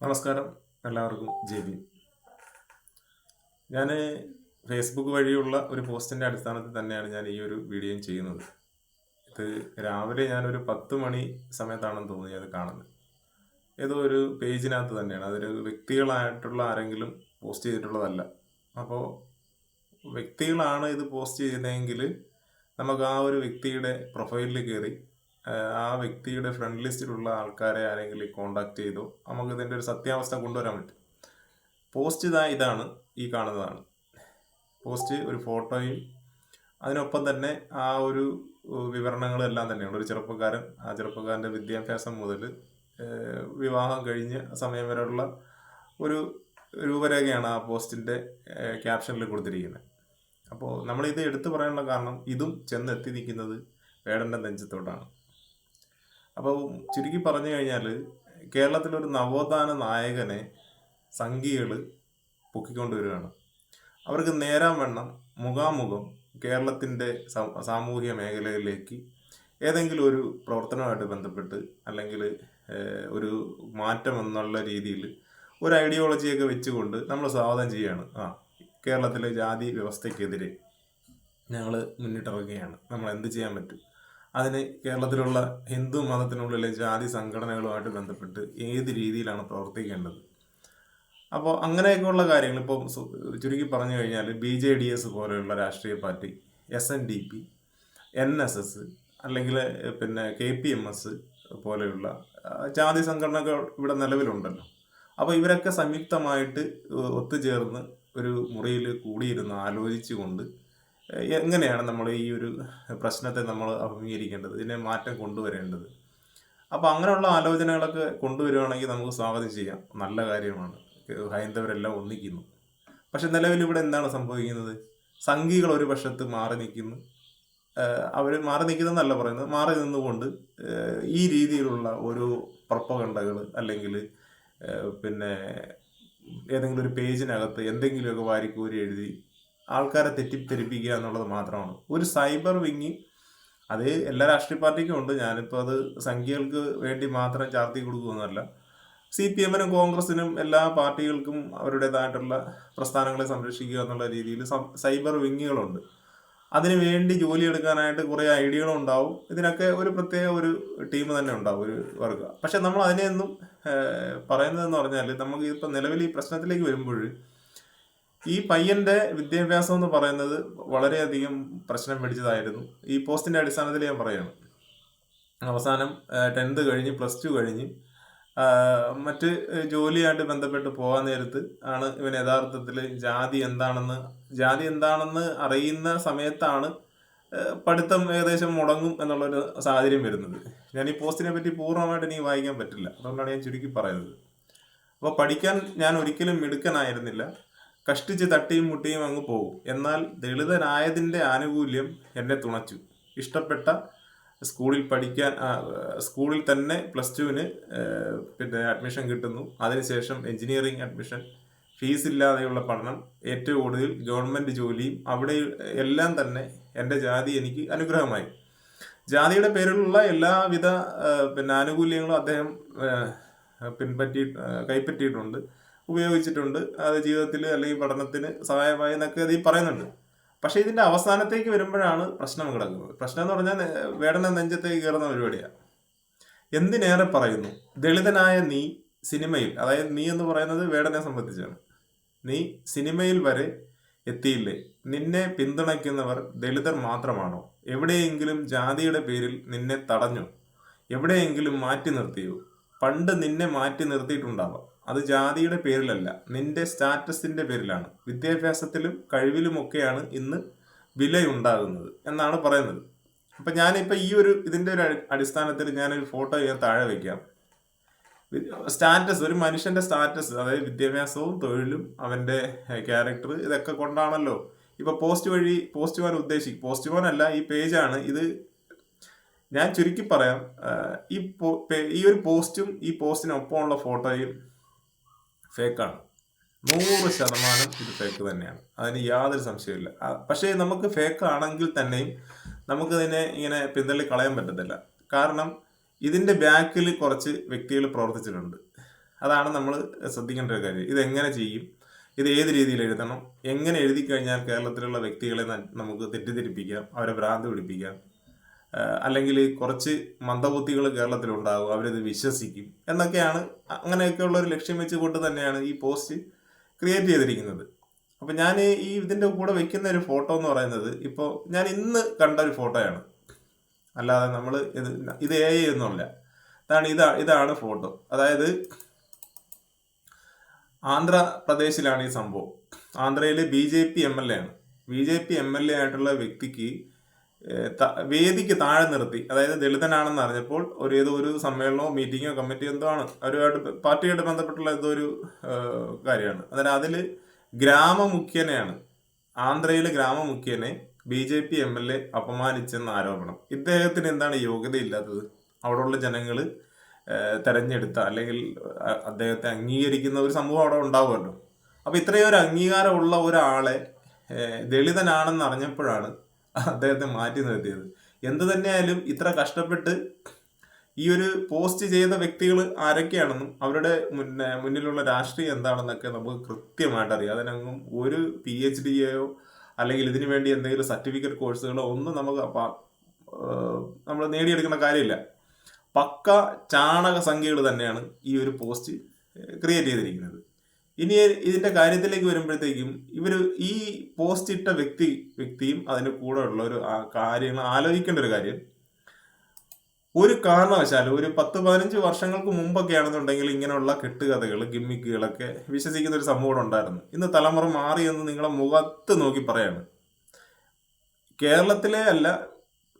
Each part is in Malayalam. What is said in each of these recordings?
നമസ്കാരം. എല്ലാവർക്കും ജെ ബി ഞാൻ ഫേസ്ബുക്ക് വഴിയുള്ള ഒരു പോസ്റ്റിന്റെ അടിസ്ഥാനത്തിൽ തന്നെയാണ് ഞാൻ ഈ ഒരു വീഡിയോയും ചെയ്യുന്നത്. ഇത് രാവിലെ ഞാനൊരു പത്ത് മണി സമയത്താണെന്ന് തോന്നി അത് കാണുന്നത്. ഏതോ ഒരു പേജിനകത്ത് തന്നെയാണ്. അതൊരു വ്യക്തികളായിട്ടുള്ള ആരെങ്കിലും പോസ്റ്റ് ചെയ്തിട്ടുള്ളതല്ല. അപ്പോൾ വ്യക്തികളാണ് ഇത് പോസ്റ്റ് ചെയ്യുന്നതെങ്കിൽ നമുക്ക് ആ ഒരു വ്യക്തിയുടെ പ്രൊഫൈലിൽ കയറി ആ വ്യക്തിയുടെ ഫ്രണ്ട് ലിസ്റ്റിലുള്ള ആൾക്കാരെ ആരെങ്കിലും കോണ്ടാക്ട് ചെയ്തോ നമുക്ക് ഇതിന്റെ ഒരു സത്യാവസ്ഥ കൊണ്ടുവരാൻ പറ്റും. പോസ്റ്റ് ഇതാ ഇതാണ് ഈ കാണുന്നതാണ്. പോസ്റ്റ് ഒരു ഫോട്ടോയും അതിനൊപ്പം തന്നെ ആ ഒരു വിവരണങ്ങളെല്ലാം തന്നെയുണ്ട് ഒരു ചെറുപ്പക്കാരൻ ആ ചെറുപ്പക്കാരന്റെ വിദ്യാഭ്യാസം മുതൽ വിവാഹം കഴിഞ്ഞ സമയം വരെയുള്ള ഒരു രൂപരേഖയാണ് ആ പോസ്റ്റിന്റെ ക്യാപ്ഷനിൽ കൊടുത്തിരിക്കുന്നത് അപ്പോൾ നമ്മളിത് എടുത്തു പറയാനുള്ള കാരണം ഇതും ചെന്നെത്തി നിൽക്കുന്നത് വേടന്റെ നെഞ്ചത്തോട്ടാണ്. അപ്പോൾ ചുരുക്കി പറഞ്ഞു കഴിഞ്ഞാൽ കേരളത്തിലൊരു നവോത്ഥാന നായകനെ സംഘികൾ പൊക്കിക്കൊണ്ടുവരികയാണ് അവർക്ക് നേരാൻ വണ്ണം മുഖാമുഖം കേരളത്തിന്റെ സാമൂഹ്യ മേഖലയിലേക്ക് ഏതെങ്കിലും ഒരു പ്രവർത്തനവുമായിട്ട് ബന്ധപ്പെട്ട് അല്ലെങ്കിൽ ഒരു മാറ്റം എന്നുള്ള രീതിയിൽ ഒരു ഐഡിയോളജിയൊക്കെ വെച്ചുകൊണ്ട് നമ്മൾ സ്വാഗതം ചെയ്യാണ് ആ കേരളത്തിലെ ജാതി വ്യവസ്ഥയ്ക്കെതിരെ ഞങ്ങൾ മുന്നിട്ടിറങ്ങുകയാണ്. നമ്മൾ എന്ത് ചെയ്യാൻ പറ്റും? അതിന് കേരളത്തിലുള്ള ഹിന്ദു മതത്തിനുള്ളിലെ ജാതി സംഘടനകളുമായിട്ട് ബന്ധപ്പെട്ട് ഏത് രീതിയിലാണ് പ്രവർത്തിക്കേണ്ടത്? അപ്പോൾ അങ്ങനെയൊക്കെയുള്ള കാര്യങ്ങൾ ഇപ്പോൾ ചുരുക്കി പറഞ്ഞു കഴിഞ്ഞാൽ ബി ജെ ഡി എസ് പോലെയുള്ള രാഷ്ട്രീയ party S N D P N S S അല്ലെങ്കിൽ പിന്നെ കെ പി എം എസ് പോലെയുള്ള ജാതി സംഘടനകൾ ഇവിടെ നിലവിലുണ്ടല്ലോ. അപ്പോൾ ഇവരൊക്കെ സംയുക്തമായിട്ട് ഒത്തുചേർന്ന് ഒരു മുറിയിൽ കൂടിയിരുന്ന് ആലോചിച്ചുകൊണ്ട് എങ്ങനെയാണ് നമ്മൾ ഈ ഒരു പ്രശ്നത്തെ നമ്മൾ അഭിമുഖീകരിക്കേണ്ടത്? ഇതിനെ മാറ്റം കൊണ്ടുവരേണ്ടത്? അപ്പോൾ അങ്ങനെയുള്ള ആലോചനകളൊക്കെ കൊണ്ടുവരികയാണെങ്കിൽ നമുക്ക് സ്വാഗതം ചെയ്യാം. നല്ല കാര്യമാണ്. ഹൈന്ദവരെല്ലാം ഒന്നിക്കുന്നു. പക്ഷെ നിലവിൽ ഇവിടെ എന്താണ് സംഭവിക്കുന്നത്? സംഘികൾ ഒരു പക്ഷത്ത് മാറി നിൽക്കുന്നു. അവർ മാറി നിൽക്കുന്നതെന്നല്ല പറയുന്നത്. മാറി നിന്നുകൊണ്ട് ഈ രീതിയിലുള്ള ഒരു പ്രപ്പകണ്ടകൾ അല്ലെങ്കിൽ പിന്നെ ഏതെങ്കിലും ഒരു പേജിനകത്ത് എന്തെങ്കിലുമൊക്കെ വാരിക്കൂരി എഴുതി ആൾക്കാരെ തെറ്റിദ്ധരിപ്പിക്കുക എന്നുള്ളത് മാത്രമാണ്. ഒരു സൈബർ വിങ്ങി അത് എല്ലാ രാഷ്ട്രീയ പാർട്ടിക്കും ഉണ്ട്. ഞാനിപ്പോൾ അത് സംഖ്യകൾക്ക് വേണ്ടി മാത്രം ചാർത്തി കൊടുക്കുമെന്നല്ല സി പി എമ്മിനും കോൺഗ്രസിനും എല്ലാ പാർട്ടികൾക്കും അവരുടേതായിട്ടുള്ള പ്രസ്ഥാനങ്ങളെ സംരക്ഷിക്കുക എന്നുള്ള രീതിയിൽ സൈബർ വിങ്ങുകളുണ്ട്. അതിനു വേണ്ടി ജോലി എടുക്കാനായിട്ട് കുറേ ഐഡിയകളും ഉണ്ടാവും. ഇതിനൊക്കെ ഒരു പ്രത്യേക ഒരു ടീം തന്നെ ഉണ്ടാവും ഒരു വർഗ പക്ഷെ നമ്മൾ അതിനെയൊന്നും പറയുന്നതെന്ന് പറഞ്ഞാൽ നമുക്ക് ഇപ്പം നിലവിൽ ഈ പ്രശ്നത്തിലേക്ക് വരുമ്പോൾ ഈ പയ്യന്റെ വിദ്യാഭ്യാസം എന്ന് പറയുന്നത് വളരെയധികം പ്രശ്നം പിടിച്ചതായിരുന്നു. ഈ പോസ്റ്റിന്റെ അടിസ്ഥാനത്തിൽ ഞാൻ പറയുകയാണ് അവസാനം ടെൻത്ത് കഴിഞ്ഞ് പ്ലസ് ടു കഴിഞ്ഞ് മറ്റ് ജോലിയായിട്ട് ബന്ധപ്പെട്ട് പോകാൻ നേരത്ത് ആണ് ഇവൻ യഥാർത്ഥത്തിൽ ജാതി എന്താണെന്ന് ജാതി എന്താണെന്ന് അറിയുന്ന സമയത്താണ് പഠിത്തം ഏകദേശം മുടങ്ങും എന്നുള്ളൊരു സാഹചര്യം വരുന്നത്. ഞാൻ ഈ പോസ്റ്റിനെ പറ്റി പൂർണമായിട്ട് ഇനി വായിക്കാൻ പറ്റില്ല. അതുകൊണ്ടാണ് ഞാൻ ചുരുക്കി പറയുന്നത്. അപ്പോൾ പഠിക്കാൻ ഞാൻ ഒരിക്കലും മിടുക്കനായിരുന്നില്ല. കഷ്ടിച്ച് തട്ടിയും മുട്ടിയും അങ്ങ് പോകും എന്നാൽ ദളിതനായതിന്റെ ആനുകൂല്യം എന്നെ തുണച്ചു. ഇഷ്ടപ്പെട്ട സ്കൂളിൽ പഠിക്കാൻ സ്കൂളിൽ തന്നെ പ്ലസ് ടുവിന് പിന്നെ അഡ്മിഷൻ കിട്ടുന്നു. അതിനുശേഷം എഞ്ചിനീയറിംഗ് അഡ്മിഷൻ. ഫീസ് ഇല്ലാതെയുള്ള പഠനം. ഏറ്റവും കൂടുതൽ ഗവൺമെന്റ് ജോലിയും. അവിടെ എല്ലാം തന്നെ എന്റെ ജാതി എനിക്ക് അനുഗ്രഹമായി. ജാതിയുടെ പേരിലുള്ള എല്ലാവിധ പിന്നെ ആനുകൂല്യങ്ങളും അദ്ദേഹം പിൻപറ്റി കൈപ്പറ്റിയിട്ടുണ്ട്. ഉപയോഗിച്ചിട്ടുണ്ട്. അത് ജീവിതത്തിൽ അല്ലെങ്കിൽ പഠനത്തിന് സഹായമായി എന്നൊക്കെ അതിൽ പറയുന്നുണ്ട്. പക്ഷേ ഇതിന്റെ അവസാനത്തേക്ക് വരുമ്പോഴാണ് പ്രശ്നം കിടക്കുന്നത്. പ്രശ്നം എന്ന് പറഞ്ഞാൽ വേടന നെഞ്ചത്തേക്ക് കയറുന്ന പരിപാടിയാണ് എന്തിനേറെ പറയുന്നു? ദളിതനായ നീ സിനിമയിൽ അതായത് നീ എന്ന് പറയുന്നത് വേടനെ സംബന്ധിച്ചാണ്. നീ സിനിമയിൽ വരെ എത്തിയില്ലേ? നിന്നെ പിന്തുണയ്ക്കുന്നവർ ദളിതർ മാത്രമാണോ? എവിടെയെങ്കിലും ജാതിയുടെ പേരിൽ നിന്നെ തടഞ്ഞു? എവിടെയെങ്കിലും മാറ്റി നിർത്തിയോ? പണ്ട് നിന്നെ മാറ്റി നിർത്തിയിട്ടുണ്ടാവാം. അത് ജാതിയുടെ പേരിലല്ല നിന്റെ സ്റ്റാറ്റസിന്റെ പേരിലാണ്. വിദ്യാഭ്യാസത്തിലും കഴിവിലുമൊക്കെയാണ് ഇന്ന് വിലയുണ്ടാകുന്നത് എന്നാണ് പറയുന്നത്. അപ്പൊ ഞാനിപ്പോ ഈ ഒരു ഇതിന്റെ ഒരു അടിസ്ഥാനത്തിൽ ഞാനൊരു ഫോട്ടോ ഞാൻ താഴെ വെക്കാം. സ്റ്റാറ്റസ് ഒരു മനുഷ്യന്റെ സ്റ്റാറ്റസ് അതായത് വിദ്യാഭ്യാസവും തൊഴിലും അവന്റെ ക്യാരക്ടർ ഇതൊക്കെ കൊണ്ടാണല്ലോ. ഇപ്പൊ പോസ്റ്റ് വഴി പോസ്റ്റ് പോകാൻ ഉദ്ദേശിക്കും പോസ്റ്റ് പോകാനല്ല ഈ പേജാണ്. ഇത് ഞാൻ ചുരുക്കി പറയാം ഈ ഈ ഒരു പോസ്റ്റും ഈ പോസ്റ്റിനൊപ്പമുള്ള ഫോട്ടോയും ഫേക്കാണ്. നൂറ് ശതമാനം ഇത് ഫേക്ക് തന്നെയാണ്. അതിന് യാതൊരു സംശയമില്ല പക്ഷേ നമുക്ക് ഫേക്ക് ആണെങ്കിൽ തന്നെയും നമുക്കതിനെ ഇങ്ങനെ പിന്തള്ളി കളയാൻ പറ്റത്തില്ല. കാരണം ഇതിന്റെ ബാക്കിൽ കുറച്ച് വ്യക്തികൾ പ്രവർത്തിച്ചിട്ടുണ്ട്. അതാണ് നമ്മൾ ശ്രദ്ധിക്കേണ്ട ഒരു കാര്യം. ഇതെങ്ങനെ ചെയ്യും? ഇത് ഏത് രീതിയിൽ എഴുതണം? എങ്ങനെ എഴുതി കഴിഞ്ഞാൽ കേരളത്തിലുള്ള വ്യക്തികളെ നമുക്ക് തെറ്റിദ്ധരിപ്പിക്കാം? അവരെ ഭ്രാന്ത് പിടിപ്പിക്കാം? അല്ലെങ്കിൽ കുറച്ച് മന്ദബുദ്ധികൾ കേരളത്തിലുണ്ടാകും അവരിത് വിശ്വസിക്കും എന്നൊക്കെയാണ് അങ്ങനെയൊക്കെയുള്ള ഒരു ലക്ഷ്യം വെച്ചുകൊണ്ട് തന്നെയാണ് ഈ പോസ്റ്റ് ക്രിയേറ്റ് ചെയ്തിരിക്കുന്നത്. അപ്പം ഞാൻ ഈ ഇതിന്റെ കൂടെ വെക്കുന്ന ഒരു ഫോട്ടോ എന്ന് പറയുന്നത് ഇപ്പോൾ ഞാൻ ഇന്ന് കണ്ട ഒരു ഫോട്ടോയാണ്. അല്ലാതെ നമ്മൾ ഇത് ഇത് എ ഒന്നുമല്ല. അതാണ് ഇതാ ഇതാണ് ഫോട്ടോ. അതായത് ആന്ധ്രാപ്രദേശിലാണ് ഈ സംഭവം. ആന്ധ്രയിലെ B J P M L A ആണ്. B J P M L A ആയിട്ടുള്ള വ്യക്തിക്ക് വേദിക്ക് താഴെ നിർത്തി. അതായത് ദളിതനാണെന്ന് അറിഞ്ഞപ്പോൾ ഒരു ഏതോ ഒരു സമ്മേളനമോ മീറ്റിങ്ങോ കമ്മിറ്റിയോ എന്തോ ആണ്. അവരുമായിട്ട് പാർട്ടിയായിട്ട് ബന്ധപ്പെട്ടുള്ള എന്തോ ഒരു കാര്യമാണ്. അതായത് അതിൽ ഗ്രാമമുഖ്യനെയാണ് ആന്ധ്രയിലെ ഗ്രാമമുഖ്യനെ B J P M L A അപമാനിച്ചെന്ന ആരോപണം. ഇദ്ദേഹത്തിന് എന്താണ് യോഗ്യതയില്ലാത്തത്? അവിടെയുള്ള ജനങ്ങൾ തെരഞ്ഞെടുത്ത അല്ലെങ്കിൽ അദ്ദേഹത്തെ അംഗീകരിക്കുന്ന ഒരു സമൂഹം അവിടെ ഉണ്ടാവുമല്ലോ. അപ്പൊ ഇത്രയും ഒരു അംഗീകാരമുള്ള ഒരാളെ ദളിതനാണെന്ന് അറിഞ്ഞപ്പോഴാണ് അദ്ദേഹത്തെ മാറ്റി നിർത്തിയത്. എന്ത് തന്നെയായാലും ഇത്ര കഷ്ടപ്പെട്ട് ഈ ഒരു പോസ്റ്റ് ചെയ്ത വ്യക്തികൾ ആരൊക്കെയാണെന്നും അവരുടെ മുന്നേ മുന്നിലുള്ള രാഷ്ട്രീയം എന്താണെന്നൊക്കെ നമുക്ക് കൃത്യമായിട്ട് അറിയാം അതിനൊന്നും ഒരു പി എച്ച് ഡിയെയോ അല്ലെങ്കിൽ ഇതിനു വേണ്ടി എന്തെങ്കിലും സർട്ടിഫിക്കറ്റ് കോഴ്സുകളോ ഒന്നും നമുക്ക് നമ്മൾ നേടിയെടുക്കുന്ന കാര്യമില്ല. പക്ക ചാണക സംഖ്യകൾ തന്നെയാണ് ഈ ഒരു പോസ്റ്റ് ക്രിയേറ്റ് ചെയ്തിരിക്കുന്നത്. ഇനി ഇതിന്റെ കാര്യത്തിലേക്ക് വരുമ്പോഴത്തേക്കും ഇവർ ഈ പോസ്റ്റ് ഇട്ട വ്യക്തി വ്യക്തിയും അതിന് കൂടെ ഉള്ള ഒരു കാര്യങ്ങൾ ആലോചിക്കേണ്ട ഒരു കാര്യം. ഒരു കാരണവശാലും ഒരു പത്ത് പതിനഞ്ച് വർഷങ്ങൾക്ക് മുമ്പൊക്കെ ആണെന്നുണ്ടെങ്കിൽ ഇങ്ങനെയുള്ള കെട്ടുകഥകൾ ഗിമ്മിക്കുകളൊക്കെ വിശ്വസിക്കുന്ന ഒരു സംഭവം ഉണ്ടായിരുന്നു. ഇന്ന് തലമുറ മാറി എന്ന് നിങ്ങളെ മുഖത്ത് നോക്കി പറയാണ്. കേരളത്തിലെ അല്ല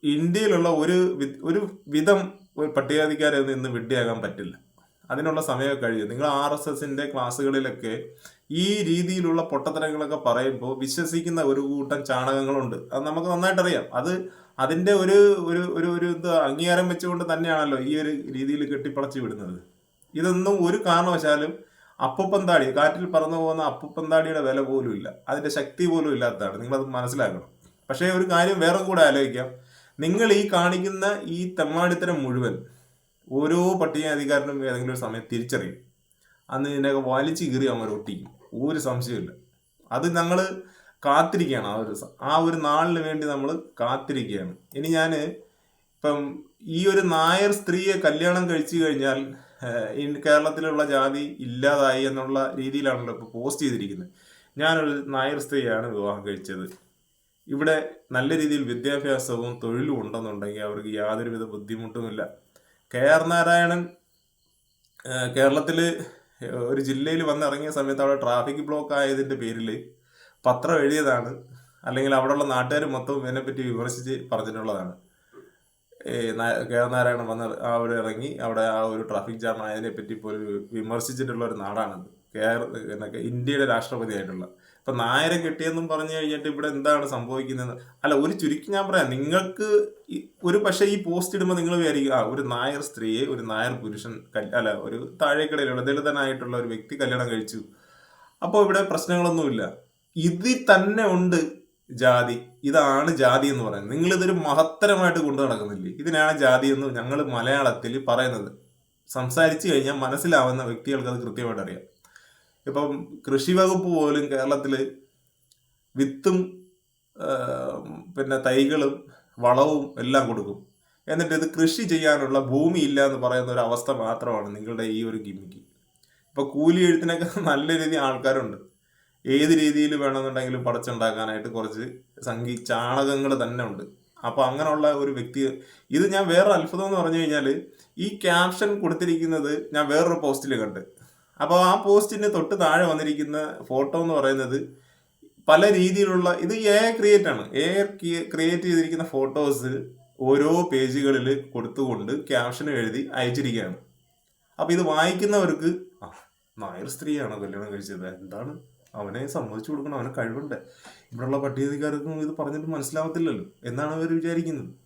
ഇന്ത്യയിലുള്ള ഒരു ഒരു വിധം പട്ടികജാതിക്കാരെ ഇന്ന് വിഡ്ഢിയാകാൻ പറ്റില്ല. അതിനുള്ള സമയമൊക്കെ കഴിയും. നിങ്ങൾ ആർ എസ് എസിന്റെ ക്ലാസ്സുകളിലൊക്കെ ഈ രീതിയിലുള്ള പൊട്ടത്തരങ്ങളൊക്കെ പറയുമ്പോൾ വിശ്വസിക്കുന്ന ഒരു കൂട്ടം ചാണകങ്ങളുണ്ട്. അത് നമുക്ക് നന്നായിട്ട് അറിയാം അത് അതിന്റെ ഒരു ഒരു ഒരു ഒരു ഇത് അംഗീകാരം വെച്ചുകൊണ്ട് തന്നെയാണല്ലോ ഈ ഒരു രീതിയിൽ കെട്ടിപ്പടച്ചു വിടുന്നത്. ഇതൊന്നും ഒരു കാരണവശാലും അപ്പുപ്പന്താടി കാറ്റിൽ പറന്നു പോകുന്ന അപ്പുപ്പന്താടിയുടെ വില പോലും ഇല്ല. അതിന്റെ ശക്തി പോലും ഇല്ലാത്തതാണ്. നിങ്ങളത് മനസ്സിലാക്കണം. പക്ഷേ ഒരു കാര്യം വേറെ കൂടെ ആലോചിക്കാം. നിങ്ങൾ ഈ കാണിക്കുന്ന ഈ തെമ്മാടിത്തരം മുഴുവൻ ഓരോ പട്ടികജാതിക്കാരനും ഏതെങ്കിലും ഒരു സമയത്ത് തിരിച്ചറിയും. അന്ന് ഇതിനൊക്കെ വലിച്ചു കീറി അവർ ഒട്ടിക്കും. ഒരു സംശയമില്ല അത് ഞങ്ങൾ കാത്തിരിക്കുകയാണ്. ആ ഒരു ആ ഒരു നാളിന് വേണ്ടി നമ്മൾ കാത്തിരിക്കുകയാണ്. ഇനി ഞാൻ ഇപ്പം ഈ ഒരു നായർ സ്ത്രീയെ കല്യാണം കഴിച്ചു കഴിഞ്ഞാൽ കേരളത്തിലുള്ള ജാതി ഇല്ലാതായി എന്നുള്ള രീതിയിലാണല്ലോ ഇപ്പോൾ പോസ്റ്റ് ചെയ്തിരിക്കുന്നത്. ഞാനൊരു നായർ സ്ത്രീയാണ് വിവാഹം കഴിച്ചത്. ഇവിടെ നല്ല രീതിയിൽ വിദ്യാഭ്യാസവും തൊഴിലും ഉണ്ടെന്നുണ്ടെങ്കിൽ അവർക്ക് യാതൊരുവിധ ബുദ്ധിമുട്ടുമില്ല. കെ ആർ നാരായണൻ കേരളത്തിൽ ഒരു ജില്ലയിൽ വന്നിറങ്ങിയ സമയത്ത് അവിടെ ട്രാഫിക് ബ്ലോക്ക് ആയതിന്റെ പേരിൽ പത്രം എഴുതിയതാണ്. അല്ലെങ്കിൽ അവിടെയുള്ള നാട്ടുകാർ മൊത്തം ഇതിനെപ്പറ്റി വിമർശിച്ച് പറഞ്ഞിട്ടുള്ളതാണ്. കെ ആർ നാരായണൻ വന്ന് അവിടെ ഇറങ്ങി അവിടെ ആ ഒരു ട്രാഫിക് ജാം ആയതിനെ പറ്റി പോലും വിമർശിച്ചിട്ടുള്ള ഒരു നാടാണത്. കെ ആർ ഇന്ത്യയുടെ രാഷ്ട്രപതി ആയിട്ടുള്ള ഇപ്പൊ നായരെ കിട്ടിയെന്നും പറഞ്ഞു കഴിഞ്ഞിട്ട് ഇവിടെ എന്താണ് സംഭവിക്കുന്നത്? അല്ല ഒരു ചുരുക്കി ഞാൻ പറയാം. നിങ്ങൾക്ക് ഒരു പക്ഷേ ഈ പോസ്റ്റ് ഇടുമ്പോൾ നിങ്ങൾ വിചാരിക്കുക ആ ഒരു നായർ സ്ത്രീയെ ഒരു നായർ പുരുഷൻ അല്ല ഒരു താഴേക്കിടയിലുള്ള ദളിതനായിട്ടുള്ള ഒരു വ്യക്തി കല്യാണം കഴിച്ചു. അപ്പോൾ ഇവിടെ പ്രശ്നങ്ങളൊന്നുമില്ല. ഇതിൽ തന്നെ ഉണ്ട് ജാതി. ഇതാണ് ജാതി എന്ന് പറയുന്നത്. നിങ്ങൾ ഇതൊരു മഹത്തരമായിട്ട് കൊണ്ടു നടക്കുന്നില്ലേ? ഇതിനാണ് ജാതി എന്ന് ഞങ്ങൾ മലയാളത്തിൽ പറയുന്നത്. സംസാരിച്ചു കഴിഞ്ഞാൽ മനസ്സിലാവുന്ന വ്യക്തികൾക്ക് അത് കൃത്യമായിട്ട് അറിയാം. ഇപ്പം കൃഷി വകുപ്പ് പോലും കേരളത്തിൽ വിത്തും പിന്നെ തൈകളും വളവും എല്ലാം കൊടുക്കും. എന്നിട്ട് ഇത് കൃഷി ചെയ്യാനുള്ള ഭൂമി ഇല്ല എന്ന് പറയുന്ന ഒരു അവസ്ഥ മാത്രമാണ് നിങ്ങളുടെ ഈ ഒരു ഗിമ്മിക്ക്. ഇപ്പൊ കൂലി എഴുത്തിനൊക്കെ നല്ല രീതി ആൾക്കാരുണ്ട്. ഏത് രീതിയിൽ വേണമെന്നുണ്ടെങ്കിലും പടച്ചുണ്ടാക്കാനായിട്ട് കുറച്ച് സംഗീ ചാണകങ്ങൾ തന്നെ ഉണ്ട്. അപ്പൊ അങ്ങനെയുള്ള ഒരു വ്യക്തി ഇത് ഞാൻ വേറെ അത്ഭുതം എന്ന് പറഞ്ഞു കഴിഞ്ഞാൽ ഈ ക്യാപ്ഷൻ കൊടുത്തിരിക്കുന്നത് ഞാൻ വേറൊരു പോസ്റ്റിൽ കണ്ട്. അപ്പോൾ ആ പോസ്റ്റിന് തൊട്ട് താഴെ വന്നിരിക്കുന്ന ഫോട്ടോ എന്ന് പറയുന്നത് പല രീതിയിലുള്ള ഇത് എ ക്രിയേറ്റ് ആണ്. എ ക്രിയേറ്റ് ചെയ്തിരിക്കുന്ന ഫോട്ടോസ് ഓരോ പേജുകളിൽ കൊടുത്തുകൊണ്ട് ക്യാപ്ഷൻ എഴുതി അയച്ചിരിക്കുകയാണ്. അപ്പോൾ ഇത് വായിക്കുന്നവർക്ക് നായർ സ്ത്രീയാണ് കല്യാണം കഴിച്ചത്? എന്താണ്? അവനെ സമ്മതിച്ചു കൊടുക്കണം അവനെ കഴിവുണ്ട്. ഇവിടെയുള്ള പട്ടികജാതിക്കാർക്കും ഇത് പറഞ്ഞിട്ട് മനസ്സിലാവത്തില്ലല്ലോ. എന്നാണ് അവർ വിചാരിക്കുന്നത്.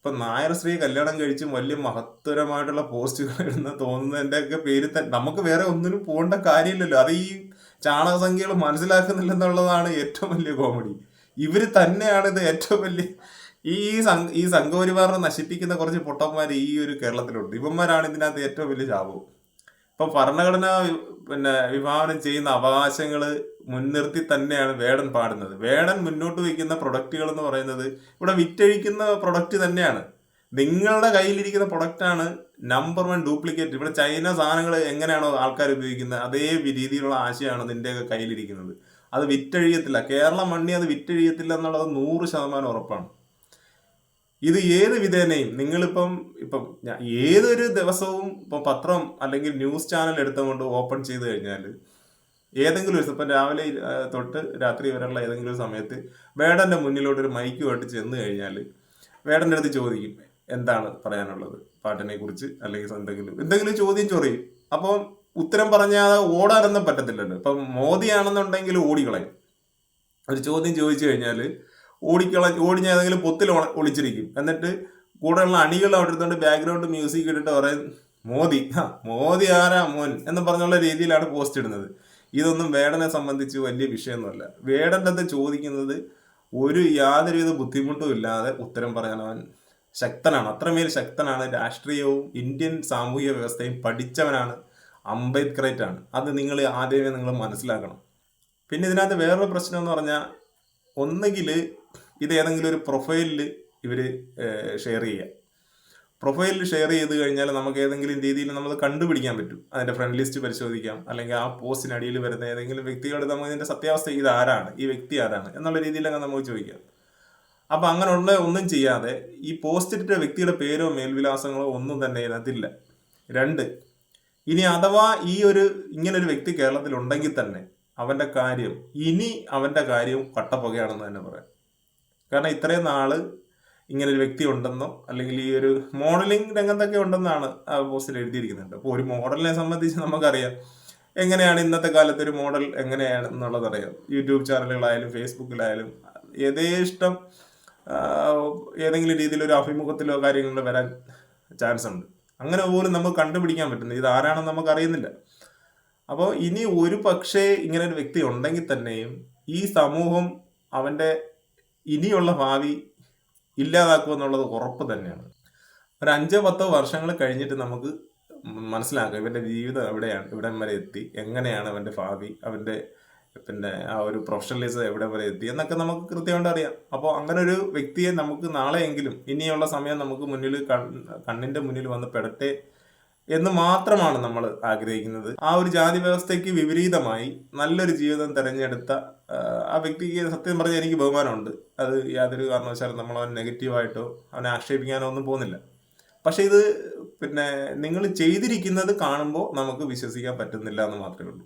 ഇപ്പൊ നായർ സ്ത്രീ കല്യാണം കഴിച്ചും വലിയ മഹത്തരമായിട്ടുള്ള പോസ്റ്റുകൾ ഇടുന്ന തോന്നുന്നതിന്റെ ഒക്കെ പേര് നമുക്ക് വേറെ ഒന്നിനും പോകേണ്ട കാര്യമില്ലല്ലോ. അത് ഈ ചാണക സംഖ്യകൾ മനസ്സിലാക്കുന്നില്ലന്നുള്ളതാണ് ഏറ്റവും വലിയ കോമഡി. ഇവർ തന്നെയാണ് ഇത് ഏറ്റവും വലിയ ഈ ഈ സംഘപരിവാറിനെ നശിപ്പിക്കുന്ന കുറച്ച് പൊട്ടന്മാർ ഈ ഒരു കേരളത്തിലുണ്ട്. ഇവന്മാരാണ് ഇതിനകത്ത് ഏറ്റവും വലിയ ശാപവും ഇപ്പൊ ഭരണഘടന പിന്നെ വിഭാവനം ചെയ്യുന്ന അവകാശങ്ങൾ മുൻനിർത്തി തന്നെയാണ് വേടൻ പാടുന്നത്. വേടൻ മുന്നോട്ട് വയ്ക്കുന്ന പ്രൊഡക്റ്റുകൾ എന്ന് പറയുന്നത് ഇവിടെ വിറ്റഴിക്കുന്ന പ്രൊഡക്റ്റ് തന്നെയാണ്. നിങ്ങളുടെ കയ്യിലിരിക്കുന്ന പ്രൊഡക്റ്റാണ് നമ്പർ വൺ ഡ്യൂപ്ലിക്കേറ്റ്. ഇവിടെ ചൈന സാധനങ്ങൾ എങ്ങനെയാണോ ആൾക്കാർ ഉപയോഗിക്കുന്നത് അതേ രീതിയിലുള്ള ആശയമാണ് നിന്റെയൊക്കെ കയ്യിലിരിക്കുന്നത്. അത് വിറ്റഴിയത്തില്ല. കേരള മണ്ണി അത് വിറ്റഴിയത്തില്ല എന്നുള്ളത് നൂറ് ശതമാനം ഉറപ്പാണ്. ഇത് ഏത് വിധേനയും നിങ്ങളിപ്പം ഇപ്പം ഏതൊരു ദിവസവും ഇപ്പം പത്രം അല്ലെങ്കിൽ ന്യൂസ് ചാനൽ എടുത്തുകൊണ്ട് ഓപ്പൺ ചെയ്ത് കഴിഞ്ഞാൽ ഏതെങ്കിലും ഒരു ഇപ്പം രാവിലെ തൊട്ട് രാത്രി വരെയുള്ള ഏതെങ്കിലും സമയത്ത് വേടന്റെ മുന്നിലോട്ട് ഒരു മൈക്കുമായിട്ട് ചെന്ന് കഴിഞ്ഞാൽ വേടന്റെ അടുത്ത് ചോദിക്കും എന്താണ് പറയാനുള്ളത് പാട്ടിനെ കുറിച്ച് അല്ലെങ്കിൽ എന്തെങ്കിലും എന്തെങ്കിലും ചോദ്യം ചൊറിയും. അപ്പോൾ ഉത്തരം പറഞ്ഞാൽ ഓടാനൊന്നും പറ്റത്തില്ലല്ലോ. ഇപ്പം മോദിയാണെന്നുണ്ടെങ്കിൽ ഓടിക്കളയും. ഒരു ചോദ്യം ചോദിച്ചു കഴിഞ്ഞാൽ ഓടിക്കള ഓടിഞ്ഞ ഏതെങ്കിലും പൊത്തിൽ ഒളിച്ചിരിക്കും. എന്നിട്ട് കൂടെയുള്ള അണികൾ അവിടെ എടുത്തുകൊണ്ട് ബാക്ക്ഗ്രൗണ്ട് മ്യൂസിക് ഇട്ടിട്ട് പറയും മോദി ആ മോദി ആരാ മോൻ? എന്ന് പറഞ്ഞുള്ള രീതിയിലാണ് പോസ്റ്റ് ഇടുന്നത്. ഇതൊന്നും വേടനെ സംബന്ധിച്ച് വലിയ വിഷയമൊന്നുമല്ല. വേടന്റെ ചോദിക്കുന്നത് ഒരു യാതൊരുവിധ ബുദ്ധിമുട്ടും ഇല്ലാതെ ഉത്തരം പറയാൻ അവൻ ശക്തനാണ്. അത്രമേൽ ശക്തനാണ്. രാഷ്ട്രീയവും ഇന്ത്യൻ സാമൂഹിക വ്യവസ്ഥയും പഠിച്ചവനാണ് അംബേദ്കറേറ്റ് ആണ് അത് നിങ്ങൾ ആദ്യമേ നിങ്ങൾ മനസ്സിലാക്കണം. പിന്നെ ഇതിനകത്ത് വേറൊരു പ്രശ്നം എന്ന് പറഞ്ഞാൽ ഒന്നുകിൽ ഇത് ഏതെങ്കിലും ഒരു പ്രൊഫൈലിൽ ഇവർ ഷെയർ ചെയ്യുക പ്രൊഫൈലിൽ ഷെയർ ചെയ്ത് കഴിഞ്ഞാൽ നമുക്ക് ഏതെങ്കിലും രീതിയിൽ നമ്മൾ കണ്ടുപിടിക്കാൻ പറ്റും. അതിന്റെ ഫ്രണ്ട് ലിസ്റ്റ് പരിശോധിക്കാം. അല്ലെങ്കിൽ ആ പോസ്റ്റിനടിയിൽ വരുന്ന ഏതെങ്കിലും വ്യക്തിയോട് നമുക്ക് ഇതിന്റെ സത്യാവസ്ഥ ഇത് ആരാണ്? ഈ വ്യക്തി ആരാണ്? എന്നുള്ള രീതിയിലൊക്കെ നമുക്ക് ചോദിക്കാം. അപ്പം അങ്ങനെയുള്ള ഒന്നും ചെയ്യാതെ ഈ പോസ്റ്റിട്ട വ്യക്തിയുടെ പേരോ മേൽവിലാസങ്ങളോ ഒന്നും തന്നെ ഇതിനകത്തില്ല. രണ്ട് ഇനി അഥവാ ഈ ഒരു ഇങ്ങനൊരു വ്യക്തി കേരളത്തിൽ ഉണ്ടെങ്കിൽ തന്നെ അവന്റെ കാര്യം ഇനി അവന്റെ കാര്യം കട്ടപ്പുകയാണെന്ന് തന്നെ പറയാം. കാരണം ഇത്രയും നാൾ ഇങ്ങനെ ഒരു വ്യക്തി ഉണ്ടെന്നോ അല്ലെങ്കിൽ ഈ ഒരു മോഡലിംഗ് രംഗത്തൊക്കെ ഉണ്ടെന്നാണ് ആ പോസ്റ്റിൽ എഴുതിയിരിക്കുന്നുണ്ട്. അപ്പോൾ ഒരു മോഡലിനെ സംബന്ധിച്ച് നമുക്കറിയാം. എങ്ങനെയാണ് ഇന്നത്തെ കാലത്ത് ഒരു മോഡൽ എങ്ങനെയാണ് എന്നുള്ളത് അറിയാം യൂട്യൂബ് ചാനലുകളായാലും ഫേസ്ബുക്കിലായാലും യഥേഷ്ടം ഏതെങ്കിലും രീതിയിൽ ഒരു അഭിമുഖത്തിലോ കാര്യങ്ങളിലോ വരാൻ ചാൻസ് ഉണ്ട്. അങ്ങനെ പോലും നമുക്ക് കണ്ടുപിടിക്കാൻ പറ്റുന്നു ഇത് ആരാണെന്ന് നമുക്ക് അറിയുന്നില്ല അപ്പോൾ ഇനി ഒരു പക്ഷേ ഇങ്ങനെ ഒരു വ്യക്തി ഉണ്ടെങ്കിൽ തന്നെയും ഈ സമൂഹം അവന്റെ ഇനിയുള്ള ഭാവി ഇല്ലാതാക്കുമെന്നുള്ളത് ഉറപ്പ് തന്നെയാണ്. ഒരു അഞ്ചോ പത്തോ വർഷങ്ങൾ കഴിഞ്ഞിട്ട് നമുക്ക് മനസ്സിലാക്കാം ഇവന്റെ ജീവിതം എവിടെയാണ് ഇവിടെ വരെ എത്തി എങ്ങനെയാണ് അവന്റെ ഭാവി അവന്റെ പിന്നെ ആ ഒരു പ്രൊഫഷണലിസം എവിടെ വരെ എത്തി എന്നൊക്കെ നമുക്ക് കൃത്യമായിട്ട് അറിയാം. അപ്പോൾ അങ്ങനെ ഒരു വ്യക്തിയെ നമുക്ക് നാളെയെങ്കിലും ഇനിയുള്ള സമയം നമുക്ക് മുന്നിൽ കണ്ണിന്റെ മുന്നിൽ വന്ന് പെടട്ടെ എന്ന് മാത്രമാണ് നമ്മൾ ആഗ്രഹിക്കുന്നത്. ആ ഒരു ജാതി വ്യവസ്ഥയ്ക്ക് വിപരീതമായി നല്ലൊരു ജീവിതം തിരഞ്ഞെടുത്ത ആ, വ്യക്തിക്ക് സത്യം പറഞ്ഞാൽ എനിക്ക് ബഹുമാനമുണ്ട്. അത് യാതൊരു കാരണവശാലും നമ്മൾ അവൻ നെഗറ്റീവായിട്ടോ അവനെ ആക്ഷേപിക്കാനോ ഒന്നും പോകുന്നില്ല. പക്ഷെ ഇത് പിന്നെ നിങ്ങൾ ചെയ്തിരിക്കുന്നത് കാണുമ്പോൾ നമുക്ക് വിശ്വസിക്കാൻ പറ്റുന്നില്ല എന്ന് മാത്രമേ ഉള്ളൂ.